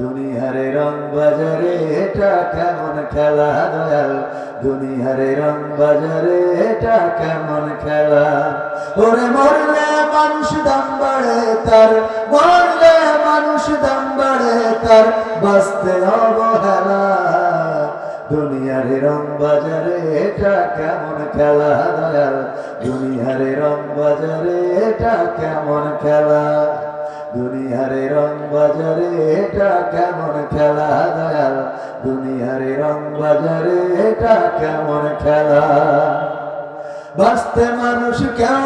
দুনিয়ার রং বাজারে, এটা কেমন খেলা দয়াল? দুনিয়ার রং বাজারে, এটা কেমন খেলা? ওরে মরলে মানুষ দাম বাড়ে, তার মরলে মানুষ দাম বাড়ে, তার বাঁচতে অবহেলা। দুনিয়ার রং বাজারে, এটা কেমন খেলা দয়াল? দুনিয়ার রং বাজারে, এটা কেমন খেলা? দুনিয়ার রং বাজারে এটা কেমন খেলা দয়াল? দুনিয়ারে রং বাজারে এটা কেমন খেলা? বাঁচতে মানুষ কেউ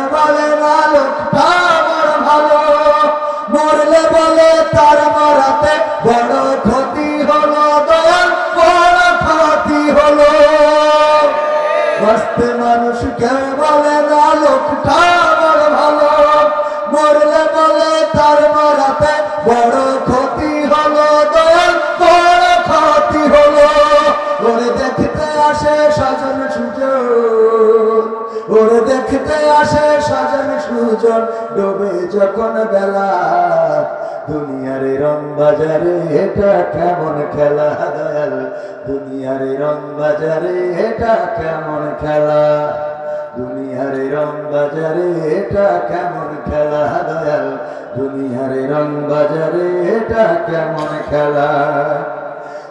সুজন ডোবে যখন বেলা, দুনিয়ার রং বাজারে এটা কেমন খেলা? দয়াল, দুনিয়ার রং বাজারে এটা কেমন খেলা? দুনিয়ার রং বাজারে এটা কেমন খেলা? দয়াল, দুনিয়ার রং বাজারে এটা কেমন খেলা?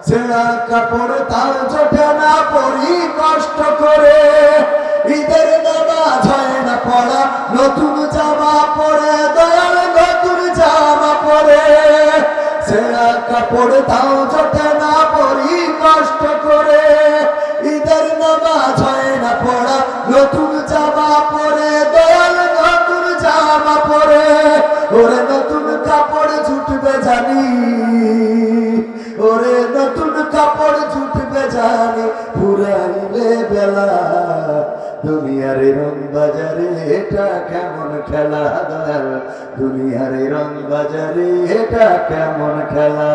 ছেঁড়া কাপড় তাও জোটে না পরি কষ্ট করে, ঈদের নামাজ হয় না পড়া, নতুন জামা পরে, দয়াল নতুন জামা পরে। ছেঁড়া কাপড় তাও জোটে না পরি কষ্ট করে। ঈদের নামাজ হয় না পড়া, নতুন জামা পরে, দয়াল নতুন জামা পরে। ওরে নতুন কাপড় ছুটবে জানি, ওরে নতুন কাপড় ছুটবে জানি ফুরাইলে বেলা। দুনিয়ার রং বাজারে, এটা কেমন খেলা দয়াল? দুনিয়ার রং বাজারে, এটা কেমন খেলা?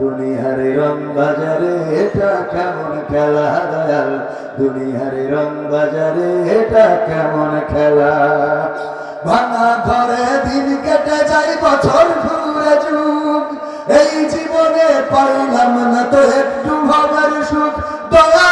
দুনিয়ার রং বাজারে, এটা কেমন খেলা দয়াল? দুনিয়ার রং বাজারে, এটা কেমন খেলা? ভাঙা ঘরে দিন কেটে যাই বছর ঘুরে যুগ। এই জীবনে পাইলাম না তো একটু ভাবের সুখ। দয়াল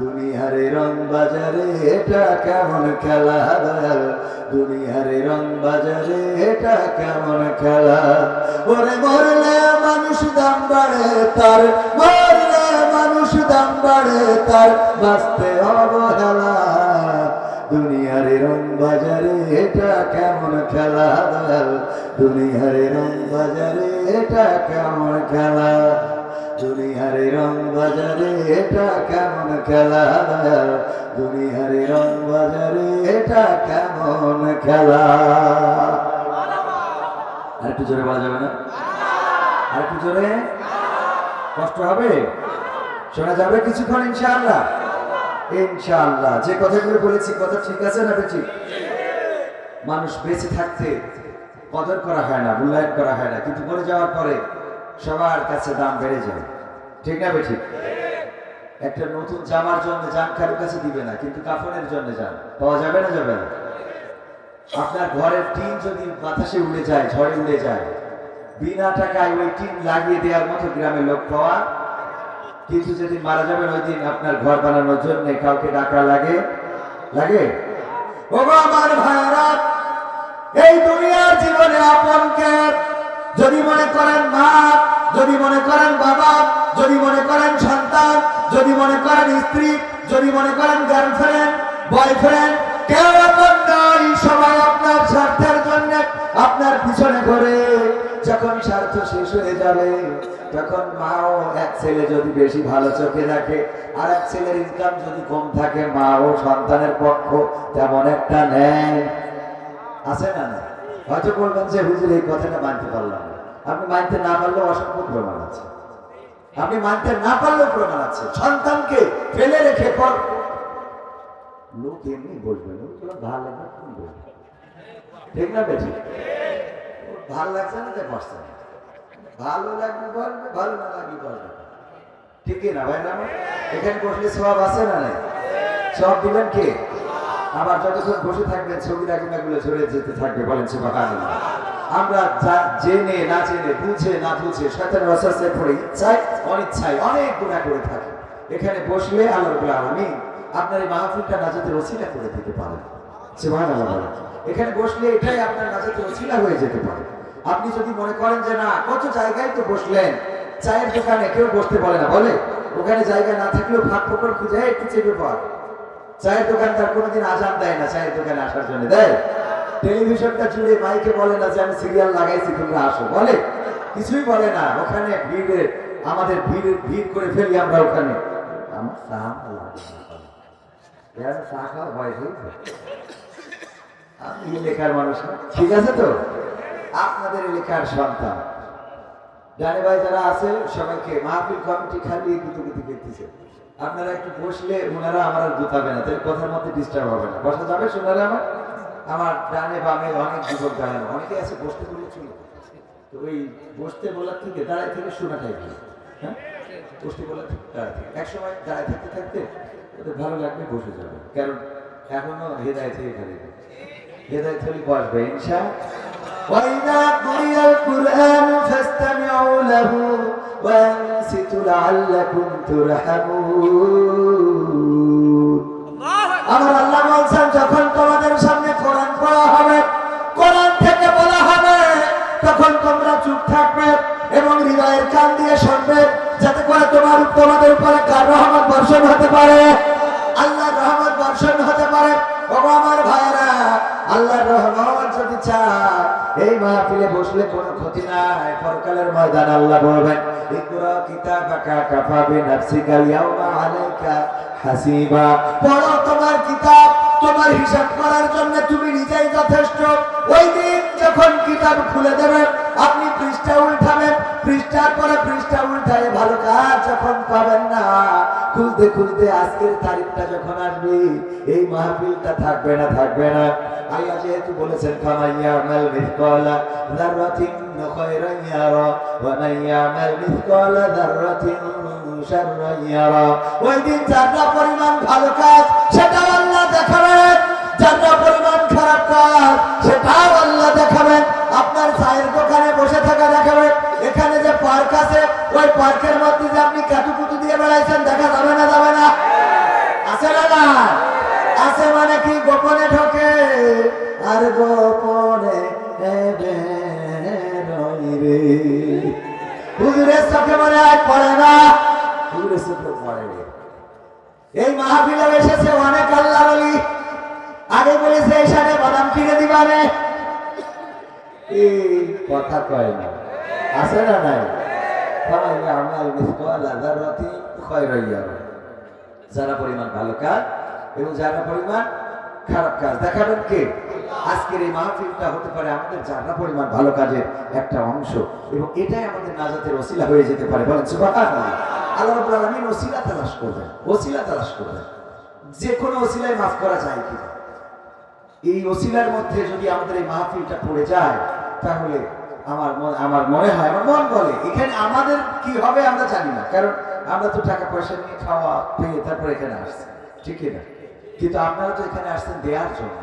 দুনিয়ার রং বাজারে, এটা কেমন খেলা? দয়াল, দুনিয়ার রং বাজারে, এটা কেমন খেলা? ওরে মরলে মানুষ দাম বাড়ে, তার মরলে মানুষ দাম বাড়ে, তার বাঁচতে অবহেলা। দুনিয়ার রং বাজারে, এটা কেমন খেলা? দয়াল, দুনিয়ার রং বাজারে, এটা কেমন খেলা? দুনিয়ার রং বাজারে এটা কেমন খেলা? দুনিয়ার রং বাজারে এটা কেমন খেলা? আর একটু জোরে বলা যাবে না? আর একটু জোরে? কষ্ট হবে? শোনা যাবে কিছুক্ষণ ইনশাআল্লাহ। ইনশাআল্লাহ। যে কথাগুলো বলেছি, কথা ঠিক আছে না ঠিক মানুষ বেঁচে থাকতে কদর করা হয় না, মূল্যায়ন করা হয় না। কিন্তু মরে যাওয়ার পরে সবার কাছে দাম বেড়ে যায়। ঠিক না ঠিক একটা নতুন জামার জন্য যান কারোর কাছে দিবে না, কিন্তু কাফনের জন্য যান পাওয়া যাবে না যাবে না? আপনার ঘরের টিন যদি বাতাসে উড়ে যায়, ঝড়ে উড়ে যায়, বিনা টাকায় ওই টিন লাগিয়ে দেওয়ার মতো গ্রামের লোক পাওয়া, কিন্তু যেদিন মারা যাবেন ওই দিন আপনার ঘর বানানোর জন্য কাউকে ডাকা লাগে? লাগে? আমার ভাইরা এই দুনিয়ার জীবনে আপনকে যদি মনে করেন মা, যদি মনে করেন বাবা যদি মনে করেন সন্তান, যদি মনে করেন স্ত্রী, যদি মনে করেন গার্লফ্রেন্ড বয়ফ্রেন্ড কেউ আপন নয় সবাই আপনার স্বার্থের জন্য আপনার পিছনে ঘরে। যখন স্বার্থ শেষ হয়ে যাবে, তখন মাও এক ছেলে যদি বেশি ভালো চোখে রাখে আর এক ছেলের ইনকাম যদি কম থাকে মা ও সন্তানের পক্ষ তেমন একটা নেয়। আছে না না হয়তো বলবেন যে, হুজুর, এই কথাটা মানতে পারলাম আপনি মানতে না পারলেও অসংখ্য প্রমাণ আছে। আপনি মানতে না পারলেও প্রমাণ আছে। সন্তানকে ফেলে রেখে পর লোক এমনি বলবে ভালো ঠিক না ভালো লাগছে না যে বসছে? না। ভালো লাগবে, বলবে, ভালো না লাগবে, বলবে ঠিকই না ভাই না এখানে বসলে সব আছে না নাই? সব দিবেন কে? আবার যতক্ষণ বসে থাকবেন ছবি যেতে থাকবে, বলেন সুবহানাল্লাহ। আমরা জেনে, না জেনে, বুঝে, না বুঝে শয়তান ওয়াসওয়াসে পড়ে ইচ্ছায় অনিচ্ছায় অনেক গুনাহ করে থাকে। এখানে বসলে আল্লাহ আমি আপনার এই মাহফিলটা নাজাতের ওসিলা করে দিতে পারেন। সুবহানাল্লাহ বলেন। এখানে বসলে এটাই আপনার নাজাতের ওসিলা হয়ে যেতে পারে। আপনি যদি মনে করেন যে না, কত জায়গায় তো বসলেন, চায়ের দোকানে কেউ বসতে বলে না, বলে? ওখানে জায়গা না থাকলেও ফাঁক ফোকর খুঁজে একটু চেপে পাওয়া চায়ের দোকানদার কোনোদিন আজান দেয় না, চায়ের দোকানে আসার জন্য, দেয়? টেলিভিশনটা জুড়ে মাইকে বলে না যে, আমি সিরিয়াল লাগাইছি, তোমরা আসো। বলে? কিছুই বলে না। ওখানে ভিড়ে আমাদের ভিড় ভিড় করে ফেলি আমরা ওখানে। আমার চা ভালো চা খাওয়ার বয়স আমি এলাকার মানুষ ঠিক আছে তো? আপনাদের এলাকার সন্তান। জানে ভাই যারা আছে, সবাইকে মাহফিল কমিটি খালি গুতুগুতি করতেছে। আপনারা একটু বসলে ওনারা আমার আর গুতাবে না, তাহলে কথার মধ্যে ডিস্টার্ব হবে না। বসা যাবে শোনারে আমার? আমার ডানে বামে অনেক যুবক দাঁড়ানো অনেকে আছে, বসতে বলে চলে তো ওই বসতে বলার থেকে দাঁড়ায় থেকে শোনা টাইপের হ্যাঁ বসতে বলার থেকে দাঁড়ায় থেকে এক সময় দাঁড়ায় থাকতে থাকতে ওদের ভালো লাগবে বসে যাবে কারণ এখনো হেদায় থেকে খালি হেদায় থেকে বসবে ইনশা وإذا قرئ القرآن فاستمعوا له وأنصتوا لعلكم ترحمون আমার আল্লাহ বলছেন যখন তোমাদের কান দিয়ে শুনবে, যাতে করে তোমার, তোমাদের উপরে কার রহমত বর্ষণ হতে পারে? আল্লাহর রহমত বর্ষণ হতে পারে। বাবা, আমার ভাইরা আল্লাহর রহমত যদি এই মাহফিলে বসলে কোনো ক্ষতি নাই। পরকালের ময়দান আল্লাহ বলবেন, ইকরা কিতাবাকা কাফা ইয়াউমা আলাইকা হাসিবা। পড়ো তোমার কিতাব, তোমার হিসাব করার জন্য তুমি নিজেই যথেষ্ট। ওই দিন যখন কিতাব খুলে দেবেন আপনি পৃষ্ঠা উল্টাবেন পৃষ্ঠার পরে পৃষ্ঠা উল্টায়, ভালো কাজ যখন পাবেন না, খুলতে খুলতে আজকের তারিখটা যখন আসবে, এই মাহফিলটা থাকবে না থাকবে না। আল্লাহ যেহেতু বলেছেন ওই দিন যারা পরিমাণ ভালো কাজ, সেটাও আল্লাহ দেখাবেন। যারা মাহফিলে এসেছে অনেক আল্লাহ বলি আগে বলেছে এখানে বাদাম দিবানে এই কথা কয় না। আছে না নাই? যারা পরিমাণ ভালো কাজ এবং যারা পরিমাণ খারাপ কাজ। দেখাবেন কে? আজকের এই মাহফিলটা হতে পারে আমাদের যারা পরিমাণ ভালো কাজের একটা অংশ। এবং এটাই আমাদের নাজাতের ওসিলা হয়ে যেতে পারে। বলেন, সুবহানাল্লাহ। আল্লাহ রাব্বুল আলামিন ওসিলা তালাশ করবেন, ওসিলা তালাশ করবেন। যে কোনো ওসিলায় মাফ করা যায় কিনা। এই ওসিলার মধ্যে যদি আমাদের এই মাহফিলটা পড়ে যায়, তাহলে আমার আমার মনে হয়, আমার মন বলে, এখানে আমাদের কি হবে আমরা জানি না, কারণ আমরা তো টাকা পয়সা নিয়ে খাওয়া পেয়ে তারপর এখানে আসছি, ঠিক না? কিন্তু আপনারা তো এখানে আসছেন দেওয়ার জন্য।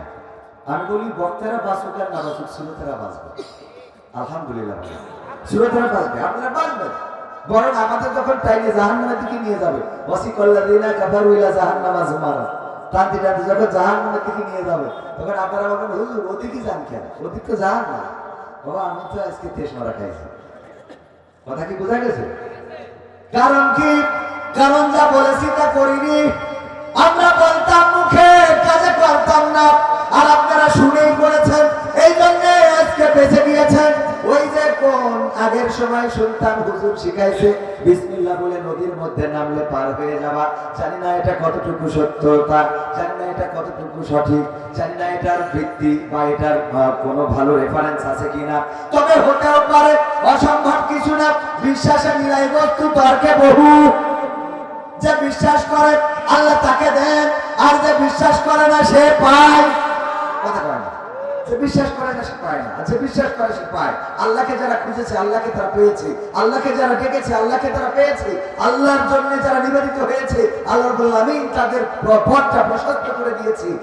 আমি বলি, বক্তারা বাঁচুক আর না বাঁচুক, শ্রোতারা বাঁচবে। আলহামদুলিল্লাহ। শ্রোতারা বাঁচবে, আপনারা বাঁচবেন। বরং আমাদের যখন টাইমে জাহান্নামের দিকে নিয়ে যাবে ওয়াসি কল্লা দিনা কাফার উইলা জাহান্নামা জুমারা। টানতে টান্তি যখন জাহান্নামের দিকে নিয়ে যাবে, তখন আপনারা আমাকে হুজুর, ওদিকে যান কেন? ওদিক তো জাহান না। বাবা, আমি তো আজকে তেস মারা খাইছি। কথা কি বোঝা গেছে? কারণ কি? কারণ যা বলেছি তা করিনি। আমরা বলতাম মুখে, কাজে করতাম না। আর আপনারা শুনেই বলেছেন এই জন্যে আজকে বেঁচে গিয়ে আগের সময় শুনতাম হুজুর শিখাইছে, বিসমিল্লাহ বলে নদীর মধ্যে নামলে পার হয়ে যাওয়া জানি না এটা কতটুকু সত্যতা, জানি না এটা কতটুকু সঠিক, জানি না এটার ভিত্তি বা এটার কোনো ভালো রেফারেন্স আছে কিনা। তবে হতেও পারে অসম্ভব কিছু না, বিশ্বাসে মিলাই বস্তু তর্কে বহু। যে বিশ্বাস করে, আল্লাহ তাকে দেন, আর যে বিশ্বাস করে না সে পায়। না যে বিশ্বাস করে না, সে পায় না। যে বিশ্বাস করে, সে পায়। আল্লাহকে যারা খুঁজেছে, আল্লাহকে তারা পেয়েছে। আল্লাহকে যারা ডেকেছে, আল্লাহকে তারা পেয়েছে। আল্লাহর জন্য যারা নিবেদিত হয়েছে, আল্লাহ বললাম আমি তাদের পথটা প্রশস্ত করে দিয়েছি।